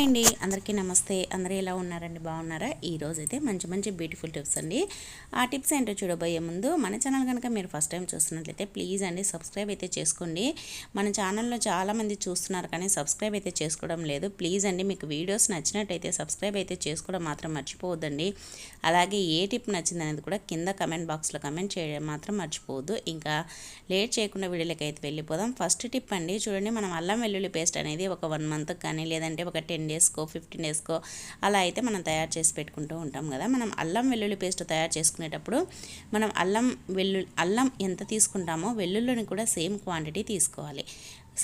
Hi అండి. అందరికీ నమస్తే. అందరూ ఎలా ఉన్నారండి? బాగున్నారా? ఈరోజు అయితే మంచి మంచి బ్యూటిఫుల్ టిప్స్ అండి. ఆ టిప్స్ ఏంటో చూడబోయే ముందు మన ఛానల్ కనుక మీరు ఫస్ట్ టైం చూస్తున్నట్లయితే ప్లీజ్ అండి సబ్స్క్రైబ్ అయితే చేసుకోండి. మన ఛానల్లో చాలామంది చూస్తున్నారు కానీ సబ్స్క్రైబ్ అయితే చేసుకోవడం లేదు. ప్లీజ్ అండి మీకు వీడియోస్ నచ్చినట్టయితే సబ్స్క్రైబ్ అయితే చేసుకోవడం మాత్రం మర్చిపోవద్దండి. అలాగే ఏ టిప్ నచ్చింది అనేది కూడా కింద కమెంట్ బాక్స్లో కమెంట్ చేయడం మాత్రం మర్చిపోవద్దు. ఇంకా లేట్ చేయకుండా వీడియోలకి అయితే వెళ్ళిపోదాం. ఫస్ట్ టిప్ అండి చూడండి మనం అల్లం వెల్లుల్లి పేస్ట్ అనేది ఒక వన్ మంత్కి కానీ లేదంటే ఒక టెన్ డేస్కో ఫిఫ్టీన్ డేస్కో అలా అయితే మనం తయారు చేసి పెట్టుకుంటూ ఉంటాం కదా. మనం అల్లం వెల్లుల్లి పేస్ట్ తయారు చేసుకునేటప్పుడు మనం అల్లం వెల్లు అల్లం ఎంత తీసుకుంటామో వెల్లుల్లిని కూడా సేమ్ క్వాంటిటీ తీసుకోవాలి.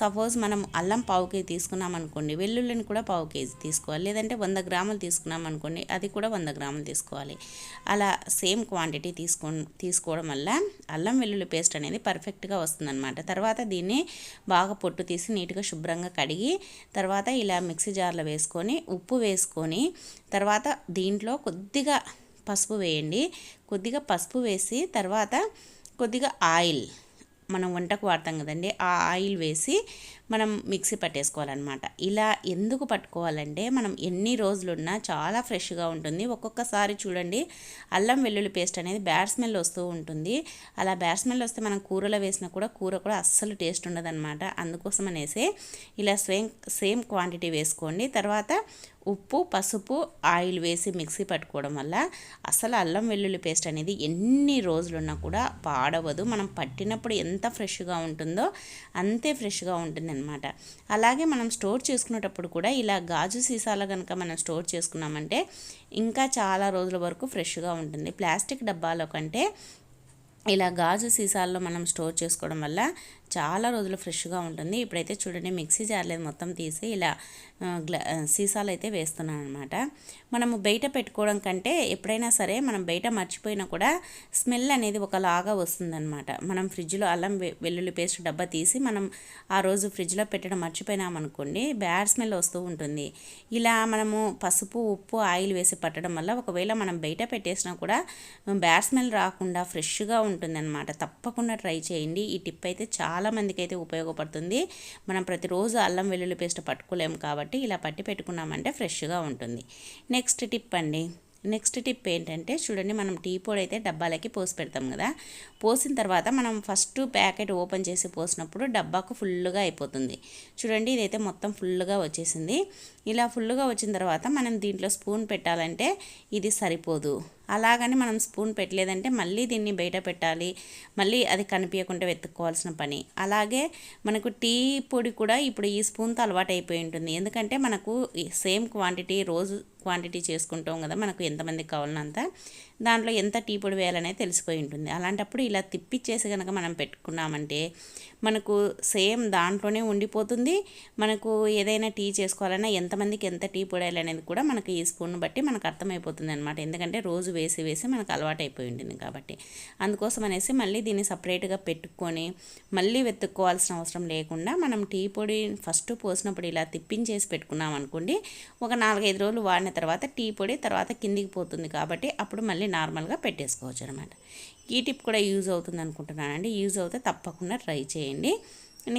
సపోజ్ మనం అల్లం పావు కేజీ తీసుకున్నాం అనుకోండి వెల్లుల్లిని కూడా పావు కేజీ తీసుకోవాలి. లేదంటే వంద గ్రాములు తీసుకున్నాం అనుకోండి అది కూడా వంద గ్రాములు తీసుకోవాలి. అలా సేమ్ క్వాంటిటీ తీసుకో తీసుకోవడం వల్ల అల్లం వెల్లుల్లి పేస్ట్ అనేది పర్ఫెక్ట్గా వస్తుందన్నమాట. తర్వాత దీన్ని బాగా పొట్టు తీసి నీట్గా శుభ్రంగా కడిగి తర్వాత ఇలా మిక్సీ జార్లో వేసుకొని ఉప్పు వేసుకొని తర్వాత దీంట్లో కొద్దిగా పసుపు వేయండి. కొద్దిగా పసుపు వేసి తర్వాత కొద్దిగా ఆయిల్ మనం వంటకు వాడతాం కదండి ఆ ఆయిల్ వేసి మనం మిక్సీ పట్టేసుకోవాలన్నమాట. ఇలా ఎందుకు పట్టుకోవాలంటే మనం ఎన్ని రోజులున్నా చాలా ఫ్రెష్గా ఉంటుంది. ఒక్కొక్కసారి చూడండి అల్లం వెల్లుల్లి పేస్ట్ అనేది బ్యాడ్ స్మెల్ వస్తూ ఉంటుంది. అలా బ్యాడ్ స్మెల్ వస్తే మనం కూరలో వేసినా కూడా కూర కూడా అస్సలు టేస్ట్ ఉండదన్నమాట. అందుకోసం అనేసి ఇలా సేమ్ సేమ్ క్వాంటిటీ వేసుకోండి. తర్వాత ఉప్పు పసుపు ఆయిల్ వేసి మిక్సీ పట్టుకోవడం వల్ల అసలు అల్లం వెల్లుల్లి పేస్ట్ అనేది ఎన్ని రోజులున్నా కూడా పాడవదు. మనం పట్టినప్పుడు ఎంత ఫ్రెష్గా ఉంటుందో అంతే ఫ్రెష్గా ఉంటుంది అనమాట అలాగే మనం స్టోర్ చేసుకునేటప్పుడు కూడా ఇలా గాజు సీసాలో కనుక మనం స్టోర్ చేసుకున్నామంటే ఇంకా చాలా రోజుల వరకు ఫ్రెష్గా ఉంటుంది. ప్లాస్టిక్ డబ్బాలో కంటే ఇలా గాజు సీసాల్లో మనం స్టోర్ చేసుకోవడం వల్ల చాలా రోజులు ఫ్రెష్గా ఉంటుంది. ఇప్పుడైతే చూడండి మిక్సీ జార్లేదు మొత్తం తీసి ఇలా గ్లా సీసాలు అయితే వేస్తున్నాను అనమాట మనము బయట పెట్టుకోవడం కంటే ఎప్పుడైనా సరే మనం బయట మర్చిపోయినా కూడా స్మెల్ అనేది ఒకలాగా వస్తుందన్నమాట. మనం ఫ్రిడ్జ్లో అల్లం వెల్లుల్లి పేస్ట్ డబ్బా తీసి మనం ఆ రోజు ఫ్రిడ్జ్లో పెట్టడం మర్చిపోయినామనుకోండి బ్యాడ్ స్మెల్ వస్తూ ఉంటుంది. ఇలా మనము పసుపు ఉప్పు ఆయిల్ వేసి పట్టడం వల్ల ఒకవేళ మనం బయట పెట్టేసినా కూడా బ్యాడ్ స్మెల్ రాకుండా ఫ్రెష్గా ఉంటుందన్నమాట. తప్పకుండా ట్రై చేయండి. ఈ టిప్ అయితే చాలా చాలామందికి అయితే ఉపయోగపడుతుంది. మనం ప్రతిరోజు అల్లం వెల్లుల్లి పేస్ట్ పట్టుకోలేము కాబట్టి ఇలా పట్టి పెట్టుకున్నామంటే ఫ్రెష్గా ఉంటుంది. నెక్స్ట్ టిప్ అండి. నెక్స్ట్ టిప్ ఏంటంటే చూడండి మనం టీ పొడి అయితే డబ్బాలకి పోసి పెడతాం కదా. పోసిన తర్వాత మనం ఫస్ట్ ప్యాకెట్ ఓపెన్ చేసి పోసినప్పుడు డబ్బాకు ఫుల్గా అయిపోతుంది. చూడండి ఇదైతే మొత్తం ఫుల్గా వచ్చేసింది. ఇలా ఫుల్గా వచ్చిన తర్వాత మనం దీంట్లో స్పూన్ పెట్టాలంటే ఇది సరిపోదు. అలాగని మనం స్పూన్ పెట్టలేదంటే మళ్ళీ దీన్ని బయట పెట్టాలి. మళ్ళీ అది కనిపించకుండా వెతుక్కోవాల్సిన పని. అలాగే మనకు టీ పొడి కూడా ఇప్పుడు ఈ స్పూన్తో అలవాటు అయిపోయి ఉంటుంది. ఎందుకంటే మనకు సేమ్ క్వాంటిటీ రోజు క్వాంటిటీ చేసుకుంటాం కదా మనకు ఎంతమందికి కావాలన్నంత దాంట్లో ఎంత టీ పొడి వేయాలనేది తెలిసిపోయి ఉంటుంది. అలాంటప్పుడు ఇలా తిప్పిచ్చేసి కనుక మనం పెట్టుకున్నామంటే మనకు సేమ్ దాంట్లోనే ఉండిపోతుంది. మనకు ఏదైనా టీ చేసుకోవాలన్నా ఎంతమందికి ఎంత టీ పొడి వేయాలనేది కూడా మనకు ఈ స్పూన్ బట్టి మనకు అర్థమైపోతుంది అనమాట ఎందుకంటే రోజు వేసి వేసి మనకు అలవాటు ఉంటుంది కాబట్టి. అందుకోసం అనేసి మళ్ళీ దీన్ని సపరేట్గా పెట్టుకొని మళ్ళీ వెతుక్కోవాల్సిన అవసరం లేకుండా మనం టీ పొడి ఫస్ట్ పోసినప్పుడు ఇలా తిప్పించేసి పెట్టుకున్నాం అనుకోండి ఒక నాలుగైదు రోజులు వాడిన తర్వాత టీ పొడి తర్వాత కిందికి పోతుంది కాబట్టి అప్పుడు మళ్ళీ నార్మల్గా పెట్టేసుకోవచ్చు అనమాట ఈ టిప్ కూడా యూజ్ అవుతుంది అనుకుంటున్నానండి. యూజ్ అవుతే తప్పకుండా ట్రై చేయండి.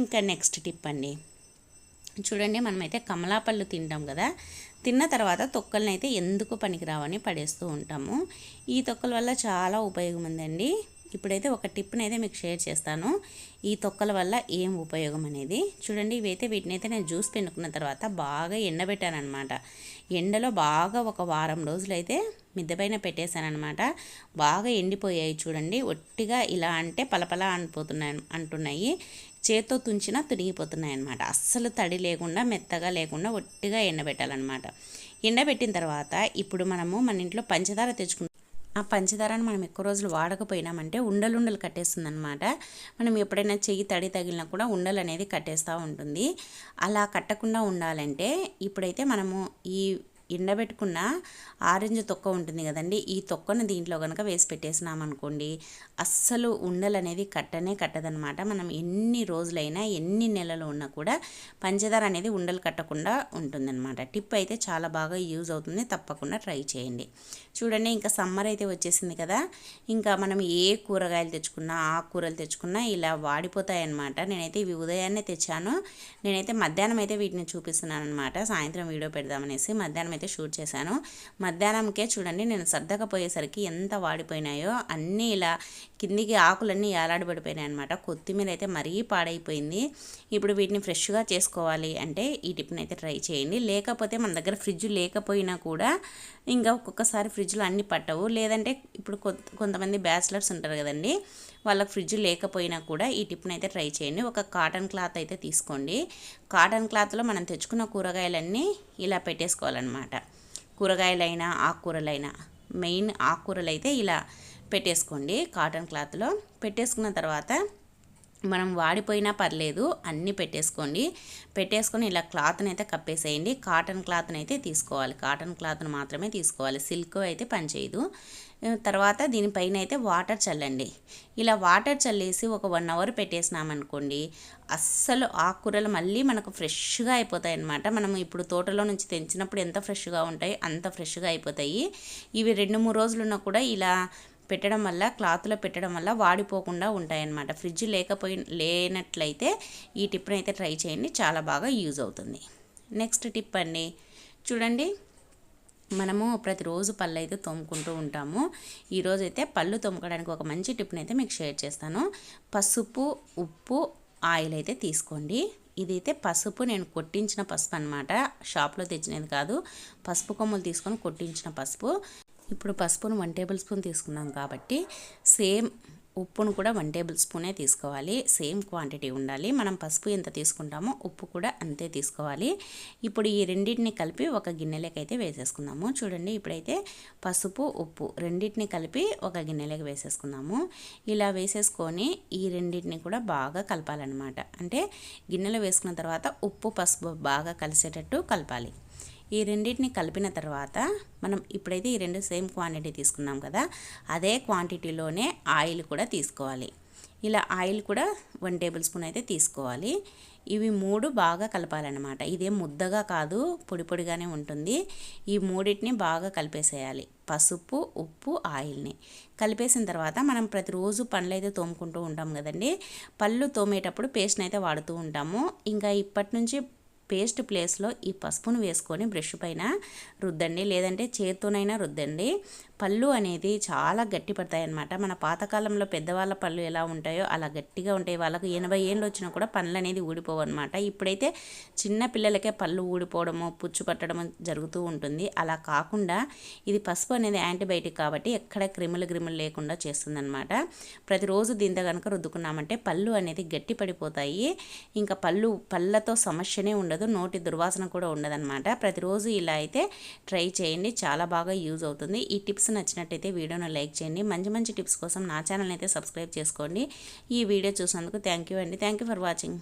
ఇంకా నెక్స్ట్ టిప్ అండి. చూడండి మనమైతే కమలాపళ్ళు తింటాం కదా తిన్న తర్వాత తొక్కలను అయితే ఎందుకు పనికిరావని పడేస్తూ ఉంటాము. ఈ తొక్కల వల్ల చాలా ఉపయోగం ఉందండి ఇప్పుడైతే ఒక టిప్ని అయితే మీకు షేర్ చేస్తాను. ఈ తొక్కల వల్ల ఏం ఉపయోగం అనేది చూడండి ఇవైతే వీటిని అయితే నేను జ్యూస్ పెనుకున్న తర్వాత బాగా ఎండబెట్టాను అనమాట ఎండలో బాగా ఒక వారం రోజులైతే మిద్దెపైన పెట్టేశానమాట బాగా ఎండిపోయాయి చూడండి ఒట్టిగా ఇలా అంటే పలపల అనిపోతున్నాయి అంటున్నాయి. చేత్తో తుంచినా తుడిగిపోతున్నాయి అన్నమాట అస్సలు తడి లేకుండా మెత్తగా లేకుండా ఒట్టిగా ఎండబెట్టాలన్నమాట. ఎండబెట్టిన తర్వాత ఇప్పుడు మనము మన ఇంట్లో పంచదార తెచ్చుకుంటాం ఆ పంచదారను మనం ఎక్కువ రోజులు వాడకపోయినామంటే ఉండలుండలు కట్టేస్తుంది అనమాట మనం ఎప్పుడైనా చెయ్యి తడి తగిలినా కూడా ఉండలు అనేది కట్టేస్తూ ఉంటుంది. అలా కట్టకుండా ఉండాలంటే ఇప్పుడైతే మనము ఈ ఎండబెట్టుకున్న ఆరెంజ్ తొక్క ఉంటుంది కదండి ఈ తొక్కను దీంట్లో కనుక వేసి పెట్టేసినాం అనుకోండి అస్సలు ఉండలు అనేది కట్టనే కట్టదనమాట మనం ఎన్ని రోజులైనా ఎన్ని నెలలు ఉన్నా కూడా పంచదార అనేది ఉండలు కట్టకుండా ఉంటుందన్నమాట. టిప్ అయితే చాలా బాగా యూజ్ అవుతుంది తప్పకుండా ట్రై చేయండి. చూడండి ఇంకా సమ్మర్ అయితే వచ్చేసింది కదా. ఇంకా మనం ఏ కూరగాయలు తెచ్చుకున్నా ఆకుకూరలు తెచ్చుకున్నా ఇలా వాడిపోతాయన్నమాట. నేనైతే ఇవి ఉదయాన్నే తెచ్చాను. నేనైతే మధ్యాహ్నం అయితే వీటిని చూపిస్తున్నాను అనమాట సాయంత్రం వీడియో పెడదామనేసి మధ్యాహ్నం అయితే షూట్ చేశాను. మధ్యాహ్నంకే చూడండి నేను సర్దకపోయేసరికి ఎంత వాడిపోయినాయో అన్నీ ఇలా కిందికి ఆకులన్నీ ఏలాడబడిపోయినాయి అనమాట కొత్తిమీర అయితే మరీ పాడైపోయింది. ఇప్పుడు వీటిని ఫ్రెష్గా చేసుకోవాలి అంటే ఈ టిప్ని అయితే ట్రై చేయండి. లేకపోతే మన దగ్గర ఫ్రిడ్జ్ లేకపోయినా కూడా ఇంకా ఒక్కొక్కసారి ఫ్రిడ్జ్లో అన్నీ పట్టవు. లేదంటే ఇప్పుడు కొంతమంది బ్యాచిలర్స్ ఉంటారు కదండి. వాళ్ళకి ఫ్రిడ్జ్ లేకపోయినా కూడా ఈ టిప్ని అయితే ట్రై చేయండి. ఒక కాటన్ క్లాత్ అయితే తీసుకోండి. కాటన్ క్లాత్లో మనం తెచ్చుకున్న కూరగాయలన్నీ ఇలా పెట్టేసుకోవాలన్నమాట. కూరగాయలైనా ఆకుకూరలైనా మెయిన్ ఆకుకూరలు అయితే ఇలా పెట్టేసుకోండి కాటన్ క్లాత్లో. పెట్టేసుకున్న తర్వాత మనం వాడిపోయినా పర్లేదు అన్నీ పెట్టేసుకోండి. పెట్టేసుకొని ఇలా క్లాత్ని అయితే కప్పేసేయండి. కాటన్ క్లాత్ని అయితే తీసుకోవాలి. కాటన్ క్లాత్ని మాత్రమే తీసుకోవాలి. సిల్క్ అయితే పనిచేయదు. తర్వాత దీనిపైన అయితే వాటర్ చల్లండి. ఇలా వాటర్ చల్లేసి ఒక వన్ అవర్ పెట్టేసినామనుకోండి అస్సలు ఆకుకూరలు మళ్ళీ మనకు ఫ్రెష్గా అయిపోతాయి అన్నమాట మనం ఇప్పుడు తోటలో నుంచి తెంచినప్పుడు ఎంత ఫ్రెష్గా ఉంటాయి అంత ఫ్రెష్గా అయిపోతాయి. ఇవి రెండు మూడు రోజులున్నా కూడా ఇలా పెట్టడం వల్ల క్లాత్లో పెట్టడం వల్ల వాడిపోకుండా ఉంటాయన్నమాట. ఫ్రిడ్జ్ లేకపోయి లేనట్లయితే ఈ టిప్ని అయితే ట్రై చేయండి. చాలా బాగా యూజ్ అవుతుంది. నెక్స్ట్ టిప్ అండి. చూడండి మనము ప్రతిరోజు పళ్ళు అయితే తోముకుంటూ ఉంటాము. ఈరోజైతే పళ్ళు తోముకోవడానికి ఒక మంచి టిప్ని అయితే మీకు షేర్ చేస్తాను. పసుపు ఉప్పు ఆయిల్ అయితే తీసుకోండి. ఇదైతే పసుపు నేను కొట్టించిన పసుపు అనమాట షాప్లో తెచ్చినది కాదు. పసుపు కొమ్మలు తీసుకొని కొట్టించిన పసుపు. ఇప్పుడు పసుపును వన్ టేబుల్ స్పూన్ తీసుకున్నాం కాబట్టి సేమ్ ఉప్పును కూడా వన్ టేబుల్ స్పూనే తీసుకోవాలి. సేమ్ క్వాంటిటీ ఉండాలి. మనం పసుపు ఎంత తీసుకుంటామో ఉప్పు కూడా అంతే తీసుకోవాలి. ఇప్పుడు ఈ రెండింటిని కలిపి ఒక గిన్నెలోకి అయితే వేసేసుకుందాము. చూడండి ఇప్పుడైతే పసుపు ఉప్పు రెండింటిని కలిపి ఒక గిన్నెలోకి వేసేసుకుందాము. ఇలా వేసేసుకొని ఈ రెండింటిని కూడా బాగా కలపాలన్నమాట. అంటే గిన్నెలో వేసుకున్న తర్వాత ఉప్పు పసుపు బాగా కలిసేటట్టు కలపాలి. ఈ రెండింటిని కలిపిన తర్వాత మనం ఇప్పుడైతే ఈ రెండు సేమ్ క్వాంటిటీ తీసుకున్నాం కదా అదే క్వాంటిటీలోనే ఆయిల్ కూడా తీసుకోవాలి. ఇలా ఆయిల్ కూడా వన్ టేబుల్ స్పూన్ అయితే తీసుకోవాలి. ఇవి మూడు బాగా కలపాలన్నమాట. ఇదేం ముద్దగా కాదు పొడి పొడిగానే ఉంటుంది. ఈ మూడింటిని బాగా కలిపేసేయాలి. పసుపు ఉప్పు ఆయిల్ని. కలిపేసిన తర్వాత మనం ప్రతిరోజు పళ్ళు అయితే తోముకుంటూ ఉంటాం కదండి. పళ్ళు తోమేటప్పుడు పేస్ట్ని అయితే వాడుతూ ఉంటాము. ఇంకా ఇప్పటి నుంచి పేస్ట్ ప్లేస్లో ఈ పసుపును వేసుకొని బ్రష్ పైన రుద్దండి. లేదంటే చేత్తోనైనా రుద్దండి. పళ్ళు అనేది చాలా గట్టి పడతాయి అన్నమాట మన పాతకాలంలో పెద్దవాళ్ళ పళ్ళు ఎలా ఉంటాయో అలా గట్టిగా ఉంటాయి. వాళ్ళకు ఎనభై ఏళ్ళు వచ్చినా కూడా పళ్ళు అనేది ఊడిపోవు అనమాట ఇప్పుడైతే చిన్న పిల్లలకే పళ్ళు ఊడిపోవడము పుచ్చు పట్టడము జరుగుతూ ఉంటుంది. అలా కాకుండా ఇది పసుపు అనేది యాంటీబయాటిక్ కాబట్టి ఎక్కడ క్రిములు గ్రిములు లేకుండా చేస్తుందన్నమాట. ప్రతిరోజు దీంతో కనుక రుద్దుకున్నామంటే పళ్ళు అనేది గట్టి పడిపోతాయి ఇంకా పళ్ళు పళ్ళతో సమస్యనే ఉండదు. నోటి దుర్వాసన కూడా ఉండదన్నమాట. ప్రతిరోజు ఇలా అయితే ట్రై చేయండి. చాలా బాగా యూజ్ అవుతుంది. ఈ టిప్స్ టిప్స్ నచ్చినట్టయితే వీడియోను లైక్ చేయండి. మంచి మంచి టిప్స్ కోసం నా ఛానల్ అయితే సబ్స్క్రైబ్ చేసుకోండి. ఈ వీడియో చూసినందుకు థ్యాంక్ యూ అండి. Thank you for watching.